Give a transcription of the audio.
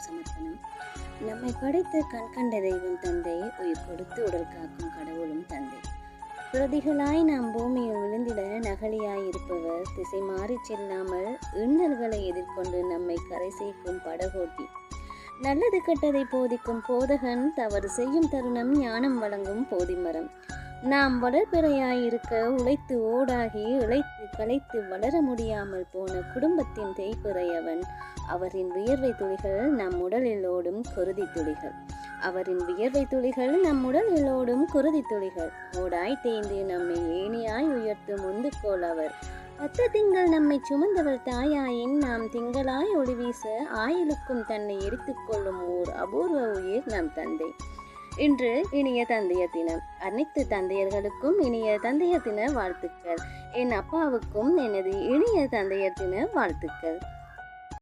அனைவருக்கும் சமர்ப்பணம். நம்மை படைத்த கண்கண்ட தெய்வம் தந்தை உயிர் கொடுத்து உடல் காக்கும் கடவுளும் தந்தை. பிரதிகளாய் நாம் பூமியில் விழுந்திட நகலியாய் இருப்பவர் திசை மாறி செல்லாமல் இன்னல்களை எதிர்கொண்டு நம்மை கரை சேர்க்கும் படகோட்டி. நல்லது கெட்டதை போதிக்கும் போதகன் தவறு செய்யும் தருணம் ஞானம் வழங்கும் போதிமரம். நாம் வளர்பிறையாய் இருக்க உழைத்து ஓடாகி இழைத்து களைத்து வளர முடியாமல் போன குடும்பத்தின் தேய்ப்புறையவன் அவரின் வியர்வை துளிகள் நம் உடலில் ஓடும் குருதி துளிகள். அவரின் வியர்வை துளிகள் நம் உடலில் ஓடும் குருதி துளிகள். ஓடாய் தேய்ந்து நம்மை ஏணியாய் உயர்த்தும் முந்துக்கோள் அவர். பத்து திங்கள் நம்மை சுமந்தவள் தாயாயின் நாம் திங்களாய் ஒளிவீச ஆயுளுக்கும் தன்னை எரித்துக்கொள்ளும் ஓர் அபூர்வ உயிர் நம் தந்தை. இன்று இனிய தந்தைய தினம். அனைத்து தந்தையர்களுக்கும் இனிய தந்தைய தின வாழ்த்துக்கள். என் அப்பாவுக்கும் எனது இனிய தந்தைய தின வாழ்த்துக்கள்.